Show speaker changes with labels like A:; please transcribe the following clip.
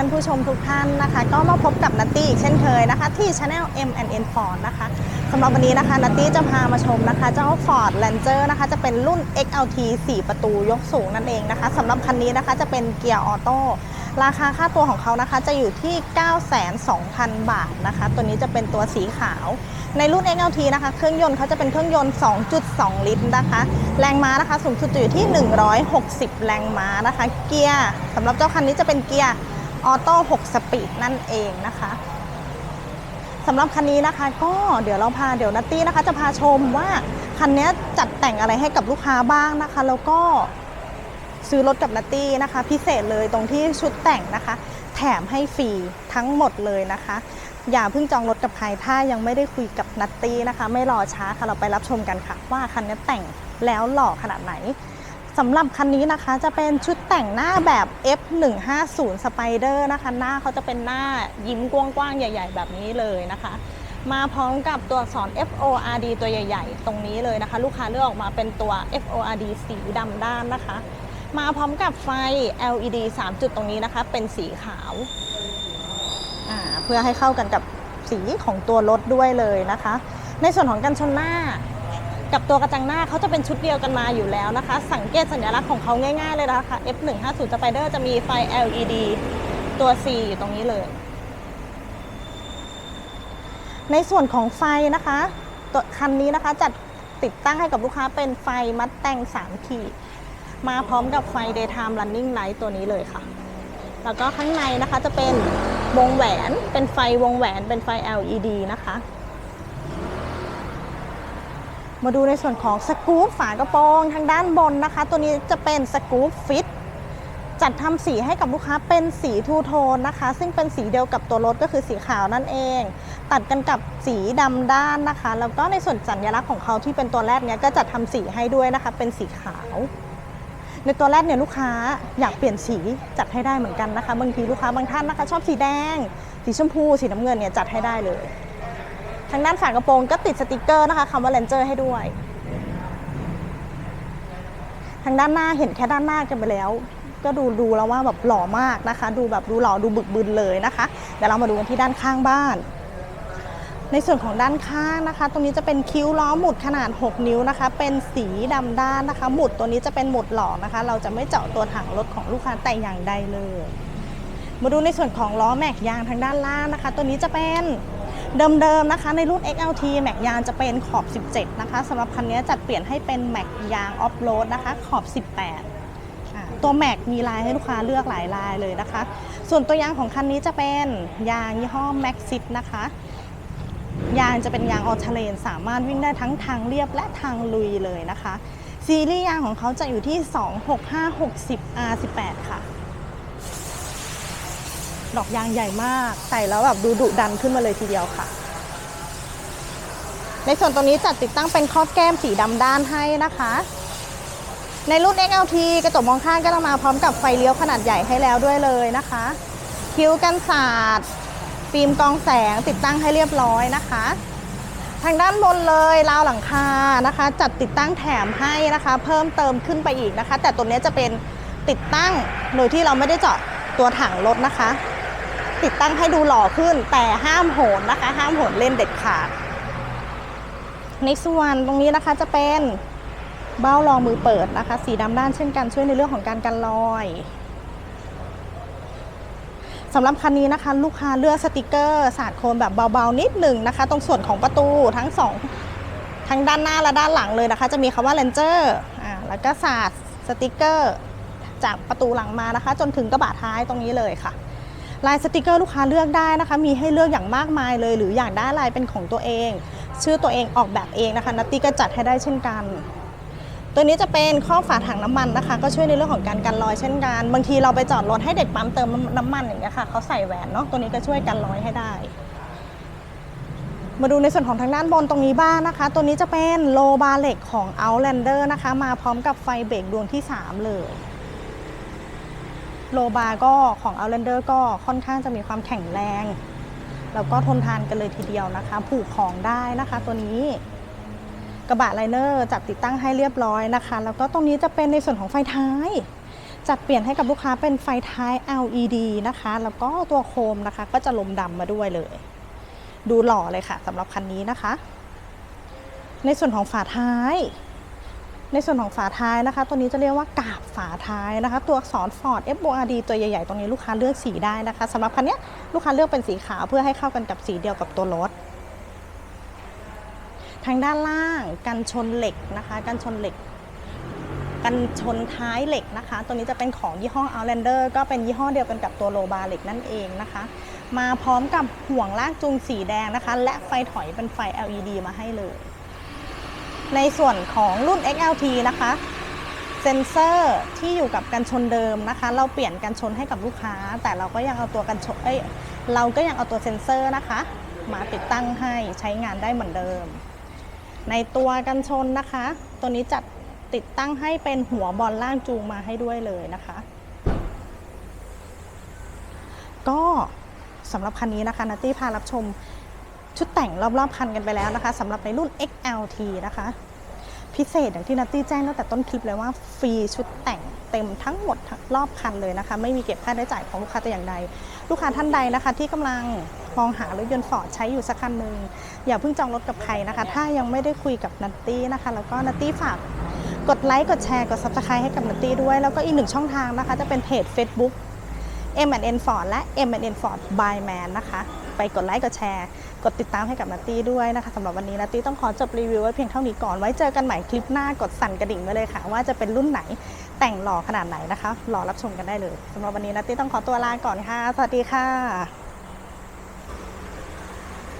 A: ท่านผู้ชมทุกท่านนะคะ ก็มาพบกับนัตตี้อีกเช่นเคยนะคะ ที่ Channel M&N Ford นะคะสำหรับวันนี้นะคะนัตตี้จะพามาชมนะคะ เจ้า Ford Ranger นะคะ จะเป็นรุ่น XLT 4 ประตูยกสูงนั่นเองนะคะสำหรับคันนี้นะคะจะเป็นเกียร์ออโต้ราคาค่าตัวของเขานะคะจะอยู่ที่9,200,000 บาทนะคะ ตัวนี้จะเป็นตัวสีขาว ในรุ่น XLT นะคะ เครื่องยนต์เขาจะเป็นเครื่องยนต์ 2.2 ลิตรนะคะ แรงม้านะคะสูงสุดอยู่ที่ 160 แรงม้านะคะ เกียร์สำหรับเจ้าคันนี้จะเป็นเกียร์ ออโต้6สปีดนั่นเองนะคะสำหรับคันนี้นะคะ ก็เดี๋ยวเราพาเดี๋ยวนัตตี้นะคะ จะพาชมว่าคันนี้จัดแต่งอะไรให้กับลูกค้าบ้างนะคะ แล้วก็ซื้อรถกับนัตตี้นะคะ พิเศษเลยตรงที่ชุดแต่งนะคะ แถมให้ฟรีทั้งหมดเลยนะคะ อย่าเพิ่งจองรถกับใครถ้ายังไม่ได้คุยกับนัตตี้นะคะ ไม่รอช้าค่ะเราไปรับชมกันค่ะ ว่าคันนี้แต่งแล้วหล่อขนาดไหน สำหรับคันนี้นะคะจะเป็นชุดแต่งหน้าแบบ F150 Spider นะคะ หน้าเขาจะเป็นหน้ายิ้มกว้างๆ ใหญ่ ๆ แบบนี้เลยนะคะ มาพร้อมกับตัวอักษร FORD ตัวใหญ่ ๆ ตรงนี้เลยนะคะ ลูกค้าเลือกออกมาเป็นตัว FORD สีดำด้านนะคะ มาพร้อมกับไฟ LED 3 จุดตรงนี้นะคะ เป็นสีขาวเพื่อให้เข้ากันกับสีของตัวรถด้วยเลยนะคะ ในส่วนของกันชนหน้า กับตัวกระจังหน้าเขาจะเป็นชุดเดียวกันมาอยู่แล้วนะคะ สังเกตสัญลักษณ์ของเขาง่ายๆเลยนะคะ F150 Spider จะมีไฟ LED ตัว C อยู่ตรงนี้เลย ในส่วนของไฟนะคะตัวคันนี้นะคะจัดติดตั้งให้กับลูกค้าเป็นไฟมัดแต่ง3ขีดมาพร้อมกับไฟ daytime running light ตัวนี้เลยค่ะ แล้วก็ข้างในนะคะจะเป็นวงแหวนเป็นไฟวงแหวนเป็นไฟ LED นะคะ มาดูในส่วนของสกู๊ปฝากระโปรงทางด้านบนนะคะ ตัวนี้จะเป็นสกู๊ปฟิตจัดทำสีให้กับลูกค้าเป็นสีทูโทนนะคะ ซึ่งเป็นสีเดียวกับตัวรถก็คือสีขาวนั่นเอง ตัดกันกับสีดำด้านนะคะ แล้วก็ในส่วนสัญลักษณ์ของเขาที่เป็นตัวแรกเนี้ยก็จัดทำสีให้ด้วยนะคะ เป็นสีขาว ในตัวแรกเนี่ยลูกค้าอยากเปลี่ยนสีจัดให้ได้เหมือนกันนะคะ บางทีลูกค้าบางท่านนะคะ ชอบสีแดง สีชมพู สีน้ำเงินเนี่ยจัดให้ได้เลย ทางด้านฝากระโปรงก็ติดสติกเกอร์นะคะคำว่า Ranger ให้ด้วย ทางด้านหน้าเห็นแค่ด้านหน้ากันไปแล้ว ก็ดูดูแล้วว่าแบบหล่อมากนะคะ ดูแบบดูหล่อดูบึกบึนเลยนะคะเดี๋ยวเรามาดูกันที่ด้านข้างบ้านในส่วนของด้านข้างนะคะ ตรงนี้จะเป็นคิ้วล้อหมุดขนาด 6 นิ้วนะคะ เป็นสีดำด้านนะคะ หมุดตัวนี้จะเป็นหมุดหลอกนะคะ เราจะไม่เจาะตัวถังรถของลูกค้าแต่อย่างใดเลย มาดูในส่วนของล้อแม็กยางทางด้านล่างนะคะ ตัวนี้จะเป็น เดิมๆนะคะ ในรุ่น XLT แม็กยางจะเป็นขอบ 17 นะคะสำหรับคันนี้จัดเปลี่ยนให้เป็นแม็กยางออฟโรดนะคะขอบ 18 ตัวแม็กมีลายให้ลูกค้าเลือกหลายลายเลยนะคะ ส่วนตัวยางของคันนี้จะเป็นยางยี่ห้อ Maxit นะคะยางจะเป็นยางออ t เ r นสามารถวิ่งได้ทั้งทางเรียบและทางลุยเลยนะคะ ซีรีส์ยางของเขาจะอยู่ที่ 26560 R18 ค่ะ ดอกยางใหญ่มาก ใส่แล้วแบบดูดุดันขึ้นมาเลยทีเดียวค่ะ ในส่วนตรงนี้จัดติดตั้งเป็นครอบแก้มสีดำด้านให้นะคะ ในรุ่น XLT กระจกมองข้างก็จะมาพร้อมกับไฟเลี้ยวขนาดใหญ่ให้แล้วด้วยเลยนะคะ คิ้วกันสาดฟิล์มกองแสงติดตั้งให้เรียบร้อยนะคะ ทางด้านบนเลยราวหลังคานะคะ จัดติดตั้งแถมให้นะคะ เพิ่มเติมขึ้นไปอีกนะคะ แต่ตัวนี้จะเป็นติดตั้งโดยที่เราไม่ได้เจาะตัวถังรถนะคะ ติดตั้งให้ดูหล่อขึ้น แต่ห้ามโหนนะคะ ห้ามโหนเล่นเด็ดขาด ในส่วนตรงนี้นะคะจะเป็นเบ้ารองมือเปิดนะคะ สีดำด้านเช่นกันช่วยในเรื่องของการกันรอยสำหรับคันนี้นะคะ ลูกค้าเลือกสติกเกอร์สาดโคนแบบเบาๆนิดหนึ่งนะคะ ตรงส่วนของประตูทั้งสองทั้งด้านหน้าและด้านหลังเลยนะคะ จะมีคำว่า Ranger อ่าแล้วก็สาดสติกเกอร์ จากประตูหลังมานะคะ จนถึงกระบะท้ายตรงนี้เลยค่ะ ลายสติกเกอร์ลูกค้าเลือกได้นะคะ มีให้เลือกอย่างมากมายเลย หรืออยากได้ลายเป็นของตัวเอง ชื่อตัวเองออกแบบเองนะคะนัตตี้ก็จัดให้ได้เช่นกัน ตัวนี้จะเป็นข้อฝาถังน้ำมันนะคะ ก็ช่วยในเรื่องของการกันรอยเช่นกัน บางทีเราไปจอดรถให้เด็กปั๊มเติมน้ำมันอย่างเงี้ยค่ะเขาใส่แหวนเนาะตัวนี้ก็ช่วยกันรอยให้ได้มาดูในส่วนของทางด้านบนตรงนี้บ้างนะคะ ตัวนี้จะเป็นโลบาร์เหล็กของ Outlander นะคะ มาพร้อมกับไฟเบรกดวงที่ 3 เลย โลบาร์ก็ของ Outlander ก็ค่อนข้างจะมีความแข็งแรง แล้วก็ทนทานกันเลยทีเดียวนะคะ ผูกของได้นะคะตัวนี้กระบะไลเนอร์จัดติดตั้งให้เรียบร้อยนะคะ แล้วก็ตรงนี้จะเป็นในส่วนของไฟท้าย จัดเปลี่ยนให้กับลูกค้าเป็นไฟท้าย LED นะคะ แล้วก็ตัวโคมนะคะ ก็จะลมดำมาด้วยเลย ดูหล่อเลยค่ะสำหรับคันนี้นะคะ ในส่วนของฝาท้าย ในส่วนของฝาท้ายนะคะ ตัวนี้จะเรียกว่ากาบฝาท้ายนะคะ ตัวอักษร Ford F O R D ตัวใหญ่ ๆ ตรงนี้ลูกค้าเลือกสีได้นะคะสำหรับคันนี้ลูกค้าเลือกเป็นสีขาวเพื่อให้เข้ากันกับสีเดียวกับตัวรถ ทางด้านล่างกันชนเหล็กนะคะ กันชนเหล็ก กันชนท้ายเหล็กนะคะ ตัวนี้จะเป็นของยี่ห้อ Outlander ก็เป็นยี่ห้อเดียวกันกับตัวโลบาเหล็กนั่นเองนะคะ มาพร้อมกับห่วงลากจูงสีแดงนะคะ และไฟถอยเป็นไฟ LED มาให้เลย ในส่วนของรุ่น XLT นะคะ เซ็นเซอร์ที่อยู่กับกันชนเดิมนะคะ เราเปลี่ยนกันชนให้กับลูกค้า แต่เราก็ยังเอาตัวกันชนเอ้ยเราก็ยังเอาตัวเซ็นเซอร์นะคะ มาติดตั้งให้ใช้งานได้เหมือนเดิม ในตัวกันชนนะคะ ตัวนี้จัดติดตั้งให้เป็นหัวบอลล่างจูงมาให้ด้วยเลยนะคะ ก็สำหรับคันนี้นะคะนัตตี้พารับชม ชุดแต่งรอบๆคันกันไปแล้วนะคะสำหรับในรุ่น XLT นะคะ พิเศษอย่างที่นัตตี้แจ้งตั้งแต่ต้นคลิปเลยว่าฟรีชุดแต่งเต็มทั้งหมดรอบคันเลยนะคะ ไม่มีเก็บค่าใช้จ่ายของลูกค้าแต่อย่างใด ลูกค้าท่านใดนะคะ ที่กำลังมองหารถยนต์ฟอร์ดใช้อยู่สักคันหนึ่งอย่าเพิ่งจองรถกับใครนะคะ ถ้ายังไม่ได้คุยกับนัตตี้นะคะ แล้วก็นัตตี้ฝากกดไลค์กดแชร์กด subscribe ให้กับนัตตี้ด้วย แล้วก็อีกหนึ่งช่องทางนะคะ จะเป็นเพจ Facebook M&N Ford และ M&N Ford by Man นะคะ ไปกดไลค์กดแชร์ กดติดตามให้กับนัตตี้ด้วยนะคะสำหรับวันนี้นัตตี้ต้องขอจบรีวิวไว้เพียงเท่านี้ก่อน ไว้เจอกันใหม่คลิปหน้ากดสั่นกระดิ่งไว้เลยค่ะ ว่าจะเป็นรุ่นไหนแต่งหล่อขนาดไหนนะคะรอรับชมกันได้เลยสำหรับวันนี้นัตตี้ต้องขอตัวลาก่อนค่ะ สวัสดีค่ะ